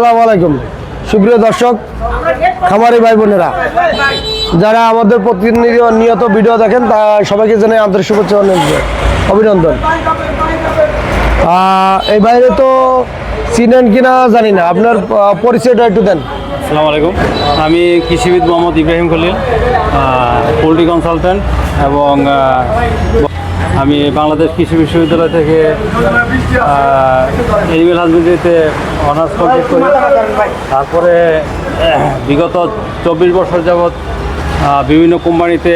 আসসালামু আলাইকুম। সুপ্রিয় দর্শক, খামারি ভাই বোনেরা, যারা আমাদের প্রতিনিয়ত নিয়ত ভিডিও দেখেন, তা সবাইকে জানাই আন্তরিক শুভেচ্ছা অভিনন্দন। এই বাইরে তো চিনেন কিনা জানি না, আপনার পরিচয়টা একটু দেন। আসসালামু আলাইকুম। আমি কৃষিবিদ মোহাম্মদ ইব্রাহিম খলিল পোলট্রি কনসালট্যান্ট এবং আমি বাংলাদেশ কৃষি বিশ্ববিদ্যালয় থেকে এনিমেল হাজবেন্ডারিতে অনার্স কমপ্লিট করি। তারপরে বিগত চব্বিশ বছর যাবৎ বিভিন্ন কোম্পানিতে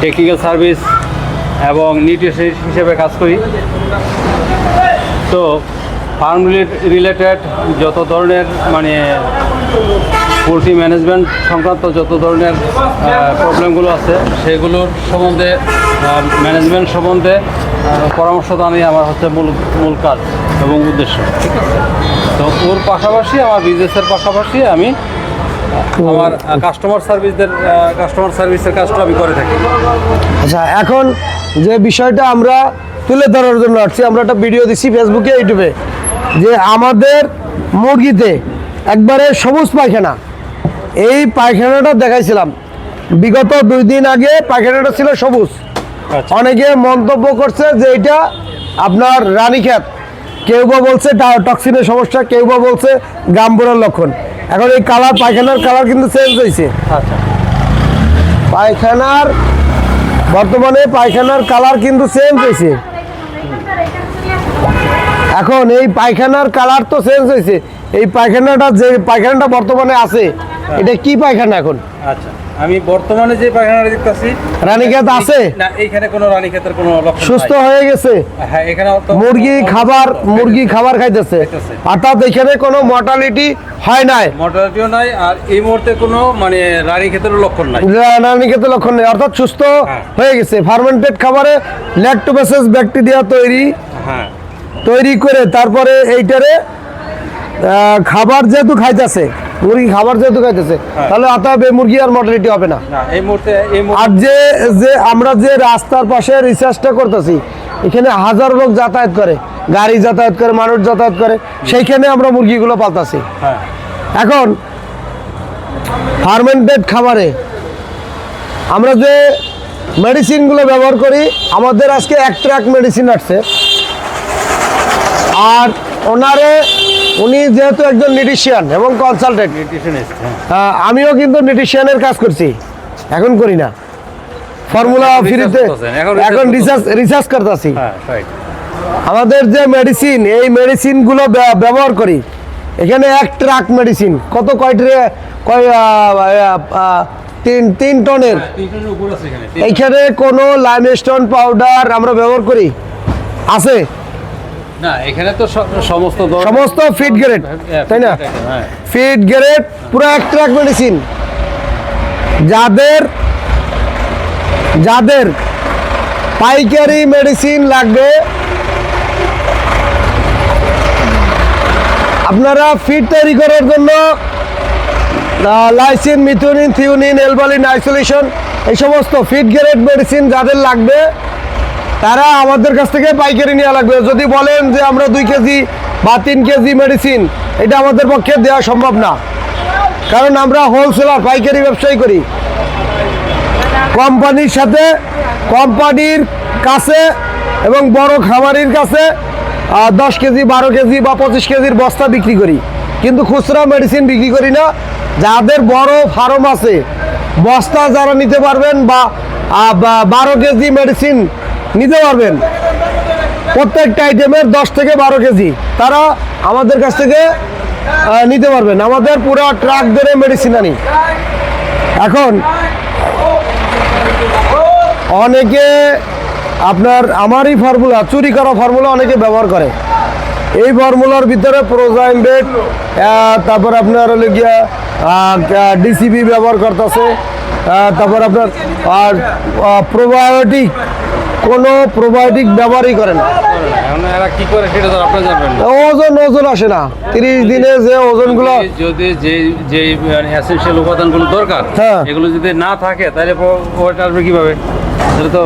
টেকনিক্যাল সার্ভিস এবং নিউট্রিশনিস্ট হিসেবে কাজ করি। তো ফার্ম রিলেটেড যত ধরনের মানে পোলট্রি ম্যানেজমেন্ট সংক্রান্ত যত ধরনের প্রবলেমগুলো আছে, সেগুলোর সম্বন্ধে ম্যানেজমেন্ট সম্বন্ধে পরামর্শ দানই আমার হচ্ছে মূল মূল কাজ এবং উদ্দেশ্য। ঠিক আছে তো ওর পাশাপাশি, আমার বিজনেসের পাশাপাশি আমি আমার কাস্টমার সার্ভিসদের কাস্টমার সার্ভিসের কাজটা আমি করে থাকি। আচ্ছা এখন যে বিষয়টা আমরা তুলে ধরার জন্য আসছি, আমরা একটা ভিডিও দিচ্ছি ফেসবুকে ইউটিউবে যে আমাদের মুরগিতে একবারে সবুজ পায়খানা এই পায়খানাটা দেখাইছিলাম। বিগত দুই দিন আগে পায়খানাটা ছিল সবুজ। আচ্ছা। অনেকে মন্তব্য করছে যে এটা আপনার রানীক্ষেত কেউ বা বলছে টক্সিনের সমস্যা কেউ বা বলছে গাম্বুরার লক্ষণ। এখন এই কালার পায়খানার কালার কিন্তু চেঞ্জ হয়েছে আচ্ছা। পায়খানার বর্তমানে পায়খানার কালার কিন্তু চেঞ্জ হয়েছে এখন এই পায়খানার কালার তো চেঞ্জ হয়েছে এই পায়খানাটা যে পায়খানাটা বর্তমানে আছে এটা কি পায়খানা এখন? আচ্ছা আমি বর্তমানে যে পায়খানাটা দেখতেছি রানীক্ষেত আছে? না এইখানে কোনো রানীক্ষেতের কোনো লক্ষণ সুস্থ হয়ে গেছে? হ্যাঁ এখানে মুরগি খাবার মুরগি খাবার খাইতেছে। অর্থাৎ এখানে কোনো মর্টালিটি হয় নাই। মর্টালিটিও নাই আর এই মুহূর্তে কোনো মানে রানীক্ষেতেরও লক্ষণ নাই। রানীক্ষেত লক্ষণ নেই। অর্থাৎ সুস্থ হ্যাঁ। হয়ে গেছে। ফার্মেন্টেড খাবারে ল্যাক্টোবেসিস ব্যাকটেরিয়া তৈরি হ্যাঁ। তৈরি করে তারপরে এইটারে খাবার যেহেতু খাইতেছে মুরগি খাবার যেহেতু খাইতেছে হ্যাঁ। তাহলে এই মুরগি আর মর্টালিটি হবে না। না এই মুহূর্তে আর যে যে আমরা যে রাস্তার পাশে রিসার্চটা করতেছি এখানে হাজার লোক যাতায়াত করে গাড়ি যাতায়াত করে মানুষ যাতায়াত করে সেইখানে আমরা মুরগিগুলো পালতাছি। হ্যাঁ। এখন ফার্মেন্টেড খাবারে আমরা যে মেডিসিনগুলো ব্যবহার করি আমাদের আজকে এক ট্রাক মেডিসিন আসছে। আর ওনারে উনি যেহেতু একজন নিউট্রিশিয়ান এবং কনসালটেন্ট হ্যাঁ। আমিও কিন্তু নিউট্রিশিয়ানের কাজ করছি। এখন করি না। ফর্মুলা ফ্রিতে এখন রিসার্চ রিসার্চ করতেছি। হ্যাঁ আমাদের যে মেডিসিন এই মেডিসিনগুলো ব্য- ব্যবহার করি এখানে এক ট্রাক মেডিসিন কত কয় আহ, তিন তিন টনের? এইখানে কোনো লাইমস্টোন পাউডার আমরা ব্যবহার করি? আছে? না এখানে তো সমস্ত সমস্ত ফিট গ্রেড হ্যাঁ, তাই না? হ্যাঁ। ফিট গ্রেড পুরো এক ট্রাক মেডিসিন যাদের যাদের পাইকারি মেডিসিন লাগবে আপনারা ফিট তৈরি করার জন্য লাইসিন মিথুনিন থিউনিন এলবালিন আইসোলেশন এই সমস্ত ফিট গ্রেড মেডিসিন যাদের লাগবে তারা আমাদের কাছ থেকে পাইকারি নেওয়া লাগবে। যদি বলেন যে আমরা দুই কেজি বা তিন কেজি মেডিসিন এটা আমাদের পক্ষে দেওয়া সম্ভব না। কারণ আমরা হোলসেলার পাইকারি ব্যবসায়ী করি। কোম্পানির সাথে, কোম্পানির কাছে এবং বড় খামারির কাছে দশ কেজি, বারো কেজি বা পঁচিশ কেজির বস্তা বিক্রি করি। কিন্তু খুচরা মেডিসিন বিক্রি করি না। যাদের বড় ফার্ম আছে, বস্তা যারা নিতে পারবেন বা- বারো কেজি মেডিসিন নিতে পারবেন। প্রত্যেকটা আইটেমের দশ থেকে বারো কেজি। তারা আমাদের কাছ থেকে নিতে পারবেন। আমাদের পুরো ট্রাক ধরে মেডিসিন আনি। এখন অনেকে আপনার, আমারই ফর্মুলা চুরি করা ফর্মুলা অনেকে ব্যবহার করে। এই ফর্মুলার ভিতরে প্রোজাইমবেট তারপর আপনার হলো গিয়া ডিসিবি ব্যবহার করতেছে। তারপর আপনার, আর প্রোবায়োটিক কোনো প্রোবায়োটিক ব্যবহারই করে না। এরা কি করে সেটা তো আপনি জানবেন ওজন ওজন আসে না। তিরিশ দিনে যে ওজনগুলো যদি যে যে এসেনশিয়াল উপাদানগুলো দরকার হ্যাঁ। এগুলো যদি না থাকে তাহলে ওটা আসবে কীভাবে? তাহলে তো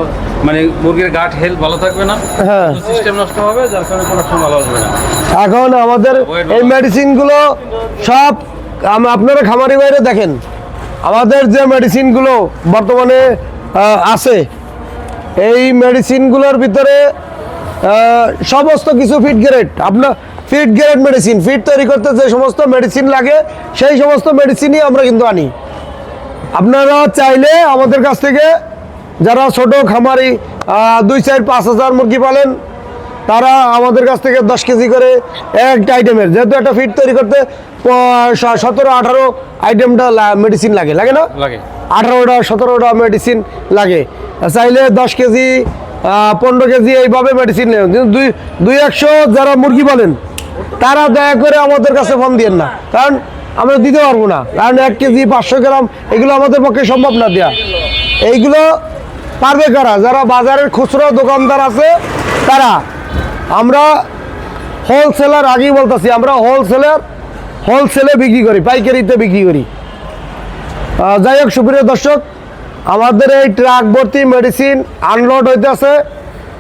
মানে মুরগির গাট হেলথ ভালো থাকবে না। হ্যাঁ। সিস্টেম নষ্ট হবে যার কারণে প্রোডাকশন ভালো আসবে না। এখন আমাদের এই মেডিসিনগুলো সব আপনারা খামারি বাইরে দেখেন। আমাদের যে মেডিসিনগুলো বর্তমানে আছে এই মেডিসিনগুলোর ভিতরে সমস্ত কিছু ফিট গ্রেড আপনার ফিট গ্রেড মেডিসিন ফিট তৈরি করতে যে সমস্ত মেডিসিন লাগে, সেই সমস্ত মেডিসিনই আমরা কিন্তু আনি। আপনারা চাইলে আমাদের কাছ থেকে, যারা ছোট খামারি দুই চার পাঁচ হাজার মুরগি পালেন, তারা আমাদের কাছ থেকে দশ কেজি করে একটা আইটেমের যেহেতু একটা ফিট তৈরি করতে সতেরো, আঠারো আইটেমটা মেডিসিন লাগে লাগে না? লাগে। আঠারোটা, সতেরোটা মেডিসিন লাগে। চাইলে দশ কেজি পনেরো কেজি এইভাবে মেডিসিন নেন। কিন্তু দুই দুই একশো যারা মুরগি বলেন তারা দয়া করে আমাদের কাছে ফোন দিয়েন না। কারণ আমরা দিতে পারব না। কারণ এক কেজি পাঁচশো গ্রাম, এগুলো আমাদের পক্ষে সম্ভব না দেওয়া এইগুলো পারবে কারা? যারা বাজারের খুচরো দোকানদার আছে, তারা। আমরা হোলসেলার আগেই বলতেছি, আমরা হোলসেলার হোলসেলে বিক্রি করি, পাইকারিতে বিক্রি করি। যাই হোক সুপ্রিয় দর্শক আমাদের এই ট্রাক ভর্তি মেডিসিন আনলোড হইতেছে।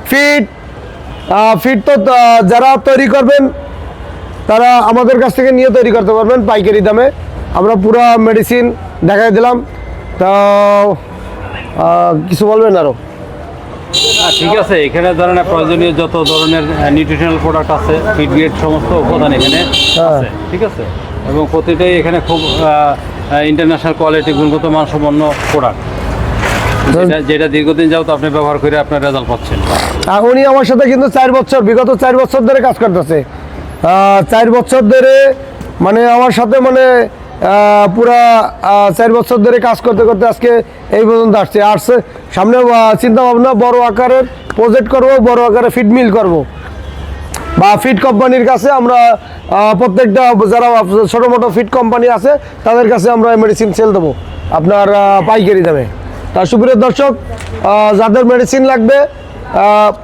ফিট ফিট তো যারা তৈরি করবেন তারা আমাদের কাছ থেকে নিয়ে তৈরি করতে পারবেন পাইকারি দামে। আমরা পুরো মেডিসিন দেখাই দিলাম। তো কিছু বলবেন আরও হ্যাঁ, ঠিক আছে। এখানে ধরেন প্রয়োজনীয় যত ধরনের নিউট্রিশনাল প্রোডাক্ট আছে ফিড গ্রেড সমস্ত উপাদান এখানে হ্যাঁ। আছে ঠিক আছে? এবং প্রতিটাই এখানে খুব ইন্টারন্যাশনাল কোয়ালিটি গুণগত মানসম্পন্ন প্রোডাক্ট যেটা দীর্ঘদিন যাবত আপনি ব্যবহার করে আপনার রেজাল্ট পাচ্ছেন। আর উনি আমার সাথে কিন্তু চার বছর বিগত চার বছর ধরে কাজ করতেছে। চার বছর ধরে মানে আমার সাথে মানে পুরা চার বছর ধরে কাজ করতে করতে আজকে এই পর্যন্ত আসছে। আসছে সামনে চিন্তা ভাবনা বড় আকারের প্রজেক্ট করব বড় আকারে ফিড মিল করব। বা ফিড কোম্পানির কাছে আমরা প্রত্যেকটা যারা ছোটো মোটো ফিড কোম্পানি আছে, তাদের কাছে আমরা মেডিসিন সেল দেবো আপনার পাইকারি দামে। তা সুপ্রিয় দর্শক যাদের মেডিসিন লাগবে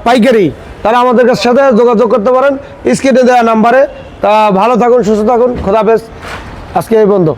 পাইকারি, তারা আমাদের কাছে সাথে যোগাযোগ করতে পারেন। স্ক্রিনে দেওয়া নাম্বারে তা ভালো থাকুন, সুস্থ থাকুন। খোদাফেজ আজকে এই বন্ধু